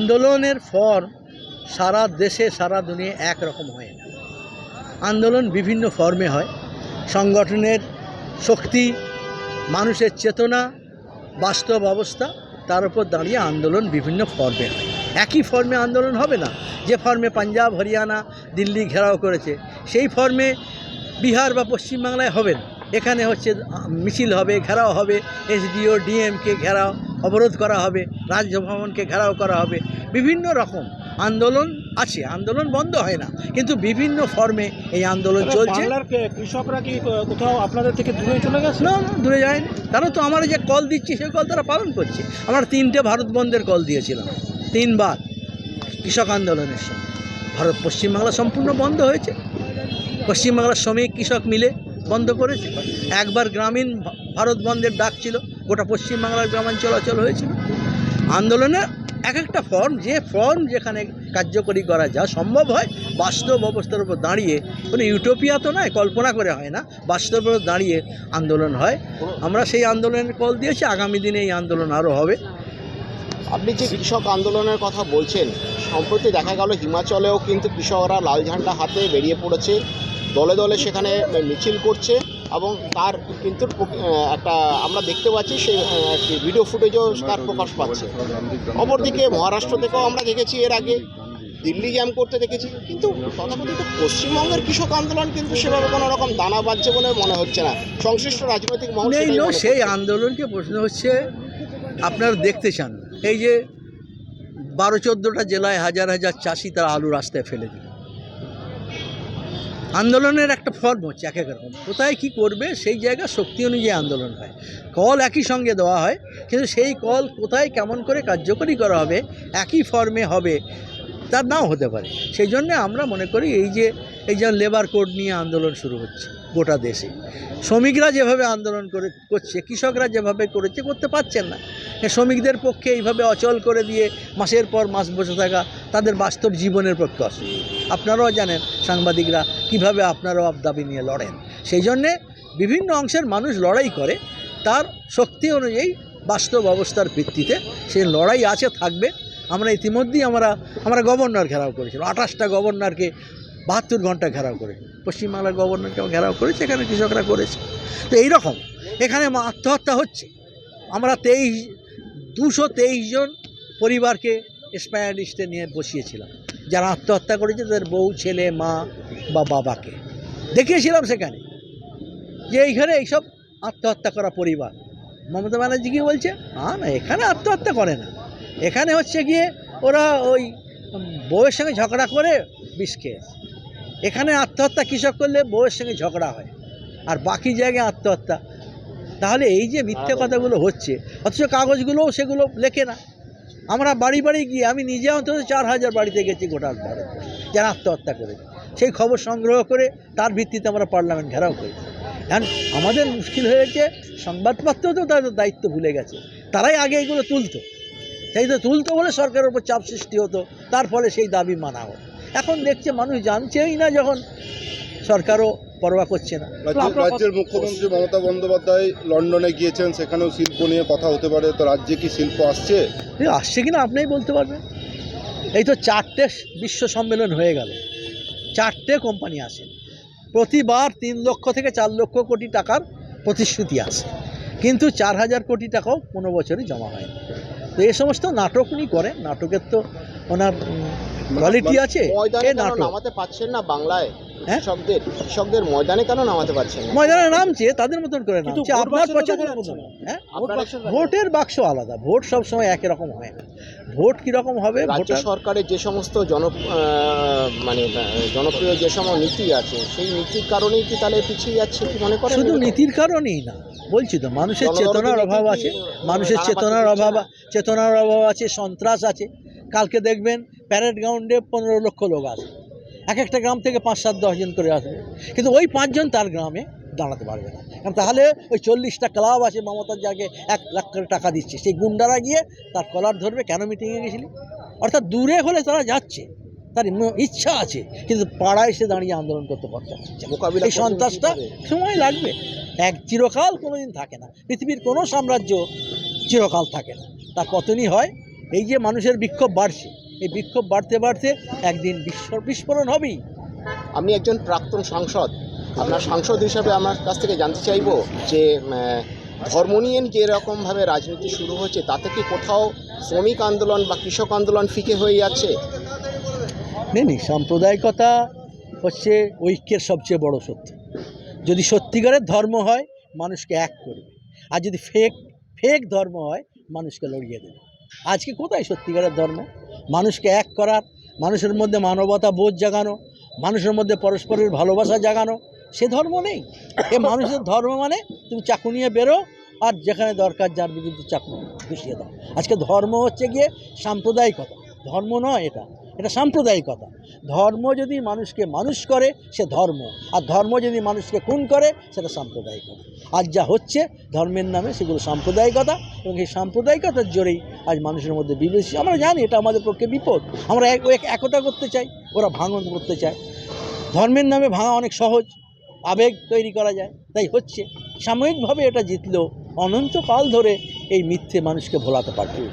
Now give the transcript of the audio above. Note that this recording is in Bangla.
আন্দোলনের ফর্ম সারা দেশে, সারা দুনিয়া একরকম হয় না। আন্দোলন বিভিন্ন ফর্মে হয়। সংগঠনের শক্তি, মানুষের চেতনা, বাস্তব অবস্থা, তার উপর দাঁড়িয়ে আন্দোলন বিভিন্ন ফর্মে হয়। একই ফর্মে আন্দোলন হবে না। যে ফর্মে পাঞ্জাব, হরিয়ানা, দিল্লি ঘেরাও করেছে, সেই ফর্মে বিহার বা পশ্চিমবাংলায় হবে না। এখানে হচ্ছে মিছিল হবে, ঘেরাও হবে, এসডিও, ডিএমকে ঘেরাও অবরোধ করা হবে রাজভবনকে ঘেরাও করা হবে বিভিন্ন রকম আন্দোলন আছে আন্দোলন বন্ধ হয় না কিন্তু বিভিন্ন ফর্মে এই আন্দোলন চলছে। কৃষকরা কি কোথাও আপনাদের থেকে দূরে চলে গেছে? না না দূরে যায়নি। তারা তো আমার যে কল দিচ্ছি সেই কল তারা পালন করছে। আমরা তিনটে ভারত বন্ধের কল দিয়েছিলাম তিনবার কৃষক আন্দোলনের সময়। ভারত পশ্চিমবাংলা সম্পূর্ণ বন্ধ হয়েছে। পশ্চিমবাংলার শ্রমিক কৃষক মিলে বন্ধ করেছে। একবার গ্রামীণ ভারত বন্ধের ডাক ছিল। গোটা পশ্চিমবাংলার গ্রামাঞ্চল অচল হয়েছিল। আন্দোলনে এক একটা ফর্ম, যে ফর্ম যেখানে কার্যকরী করা যা সম্ভব হয়, বাস্তব অবস্থার উপর দাঁড়িয়ে, কোনো ইউটোপিয়া তো নয়, কল্পনা করে হয় না, বাস্তবের উপর দাঁড়িয়ে আন্দোলন হয়। আমরা সেই আন্দোলনের কল দিয়েছি, আগামী দিনে এই আন্দোলন আরও হবে। আপনি যে কৃষক আন্দোলনের কথা বলছেন, সম্প্রতি দেখা গেল হিমাচলেও কিন্তু কৃষকরা লাল ঝান্ডা হাতে বেরিয়ে পড়েছে, দলে দলে সেখানে মিছিল করছে। এবং তার কিন্তু একটা আমরা দেখতে পাচ্ছি সেই একটি ভিডিও ফুটেজও তার প্রকাশ পাচ্ছে। অপরদিকে মহারাষ্ট্র থেকেও আমরা দেখেছি এর আগে দিল্লি জ্যাম করতে দেখেছি কিন্তু তথাকথিত পশ্চিমবঙ্গের কৃষক আন্দোলন কিন্তু সেভাবে কোনো রকম দানা বাজছে বলে মনে হচ্ছে না। সংশ্লিষ্ট রাজনৈতিক মহল সেই আন্দোলনকে প্রশ্ন হচ্ছে আপনারা দেখতে চান। এই যে বারো চোদ্দোটা জেলায় হাজার হাজার চাষি তারা আলু রাস্তায় ফেলে দিল। আন্দোলনের একটা ফর্ম হচ্ছে, এক এক রকম। কোথায় কী করবে সেই জায়গা শক্তি অনুযায়ী আন্দোলন হয়। কল একই সঙ্গে দেওয়া হয়, কিন্তু সেই কল কোথায় কেমন করে কার্যকরী করা হবে, একই ফর্মে হবে, তার নাও হতে পারে। সেই জন্য আমরা মনে করি এই যে এই যে লেবার কোড নিয়ে আন্দোলন শুরু হচ্ছে গোটা দেশে। শ্রমিকরা যেভাবে আন্দোলন করে, করছে, কৃষকরা যেভাবে করেছে, করতে পারছেন না। শ্রমিকদের পক্ষে এইভাবে অচল করে দিয়ে মাসের পর মাস বসে থাকা তাদের বাস্তব জীবনের পক্ষে অসুবিধা। আপনারাও জানেন সাংবাদিকরা কীভাবে আপনারাও দাবি নিয়ে লড়েন। সেই জন্যে বিভিন্ন অংশের মানুষ লড়াই করে, তার শক্তি অনুযায়ী বাস্তব অবস্থার ভিত্তিতে সেই লড়াই আছে, থাকবে। আমরা ইতিমধ্যেই আমরা আমরা গভর্নর ঘেরাও করেছিলাম আঠাশটা গভর্নরকে বাহাত্তর ঘণ্টা ঘেরাও করে পশ্চিমবাংলার গভর্নরকে ঘেরাও করেছে, এখানে কৃষকরা করেছে। তো এই রকম এখানে আত্মহত্যা হচ্ছে। আমরা তেইশ দুশো জন পরিবারকে এক্সপায়ার নিয়ে বসিয়েছিলাম। যারা আত্মহত্যা করেছে তাদের বউ, ছেলে, মা বা বাবাকে। দেখিয়েছিলাম সেখানে যে এইখানে এইসব আত্মহত্যা করা পরিবার। মমতা ব্যানার্জি কি বলছে? না না, এখানে আত্মহত্যা করে না। এখানে হচ্ছে গিয়ে ওরা ওই বউয়ের সঙ্গে ঝগড়া করে বিষ খেয়েছে এখানে আত্মহত্যা কৃষক করলে বউয়ের সঙ্গে ঝগড়া হয়। আর বাকি জায়গায় আত্মহত্যা তাহলে এই যে মিথ্যে কথাগুলো হচ্ছে অথচ কাগজগুলোও সেগুলো লেখে না। আমরা বাড়ি বাড়ি গিয়ে আমি নিজে অন্তত চার হাজার বাড়িতে গেছি গোটা ভারত যারা আত্মহত্যা করে সেই খবর সংগ্রহ করে তার ভিত্তিতে আমরা পার্লামেন্ট ঘেরাও করি এখন আমাদের মুশকিল হয়েছে সংবাদপত্র তো তাদের দায়িত্ব ভুলে গেছে। তারাই আগে এগুলো তুলতো। সেই তো তুলতো বলে সরকারের উপর চাপ সৃষ্টি হতো তার ফলে সেই দাবি মানা হতো। এখন দেখছে মানুষ জানছেই না যখন সরকারও পরোয়া করছে না। রাজ্যের মুখ্যমন্ত্রী মমতা বন্দ্যোপাধ্যায় লন্ডনে গিয়েছেন সেখানেও শিল্প নিয়ে কথা হতে পারে। তো রাজ্যে কি শিল্প আসছে? আসছে কিনা আপনিই বলতে পারবেন। এই তো চারটে বিশ্ব সম্মেলন হয়ে গেল। চারটে কোম্পানি আসে। প্রতিবার তিন লক্ষ থেকে চার লক্ষ কোটি টাকার প্রতিশ্রুতি আসে। কিন্তু চার হাজার কোটি টাকাও কোনো বছরই জমা হয় না তো এই সমস্ত নাটক উনি করেন। নাটকের তো ওনার কোয়ালিটি আছে। ময়দানে এ নামাতে পারছেন না বাংলায়? হ্যাঁ? কৃষকদের কৃষকদের ময়দানে কেন নামাতে পারছেন না? ময়দানে নামছে তাদের মতন করে নামছে। আপনার পছন্দের মতন হ্যাঁ? ভোটের বাক্স আলাদা। ভোট সব সময় একই রকম হয় না। ভোট কীরকম হবে? রাজ্য সরকারের যে সমস্ত জন মানে জনপ্রিয় যে সমস্ত নীতি আছে সেই নীতির কারণেই কি তাহলে পিছিয়ে যাচ্ছে কি মনে করেন? শুধু নীতির কারণেই না। বলছি তো মানুষের চেতনার অভাব আছে মানুষের চেতনার অভাব? চেতনার অভাব আছে সন্ত্রাস আছে। কালকে দেখবেন প্যারেড গ্রাউন্ডে পনেরো লক্ষ লোক আসবে। এক একটা গ্রাম থেকে পাঁচ সাত দশজন করে আসবে। কিন্তু ওই পাঁচজন তার গ্রামে দাঁড়াতে পারবে না। কারণ তাহলে ওই চল্লিশটা ক্লাব আছে মমতার যাকে এক লাখ করে টাকা দিচ্ছে। সেই গুন্ডারা গিয়ে তার কলার ধরবে কেন মিটিংয়ে গেছিলি? অর্থাৎ দূরে হলে তারা যাচ্ছে। তার ইচ্ছা আছে কিন্তু পাড়ায় এসে দাঁড়িয়ে আন্দোলন করতে পারছে না এই সন্ত্রাসটা সময় লাগবে। এক চিরকাল কোনোদিন থাকে না। পৃথিবীর কোনো সাম্রাজ্য চিরকাল থাকে না। তার পতনই হয় এই যে মানুষের বিক্ষোভ বাড়ছে এই বিক্ষোভ বাড়তে বাড়তে একদিন বিশ্ব বিস্ফোরণ হবেই। আপনি একজন প্রাক্তন সাংসদ। আপনার সাংসদ হিসাবে আমার কাছ থেকে জানতে চাইব যে ধর্ম নিয়ে যে এরকমভাবে রাজনীতি শুরু হচ্ছে তাতে কি কোথাও শ্রমিক আন্দোলন বা কৃষক আন্দোলন ফিকে হয়ে যাচ্ছে? নেই নেই সাম্প্রদায়িকতা হচ্ছে ঐক্যের সবচেয়ে বড় সত্য যদি সত্যিকারের ধর্ম হয়, মানুষকে এক করবে। আর যদি ফেক ফেক ধর্ম হয়, মানুষকে লড়িয়ে দেবে। আজকে কোথায় সত্যিকারের ধর্ম? মানুষকে এক করার, মানুষের মধ্যে মানবতা বোধ জাগানো, মানুষের মধ্যে পরস্পরের ভালোবাসা জাগানো, সে ধর্ম নেই। এ মানুষের ধর্ম মানে তুমি চাকু নিয়ে বেরো, আর যেখানে দরকার যার বিরুদ্ধে চাকু ঘুষিয়ে দাও। আজকে ধর্ম হচ্ছে গিয়ে সাম্প্রদায়িকতা। ধর্ম নয় এটা। এটা সাম্প্রদায়িকতা। ধর্ম যদি মানুষকে মানুষ করে, সে ধর্ম। আর ধর্ম যদি মানুষকে খুন করে, সেটা সাম্প্রদায়িকতা। আজ যা হচ্ছে, ধর্মের নামে সেগুলো সাম্প্রদায়িকতা এবং এই সাম্প্রদায়িকতার জোরেই আজ মানুষের মধ্যে বিবেচি আমরা জানি এটা আমাদের পক্ষে বিপদ। আমরা এক এক- একতা করতে চাই, ওরা ভাঙন করতে চায়। ধর্মের নামে ভাঙা অনেক সহজ। আবেগ তৈরি করা যায়। তাই হচ্ছে। সাময়িকভাবে এটা জিতলেও অনন্তকাল ধরে এই মিথ্যে মানুষকে ভোলাতে পারবে।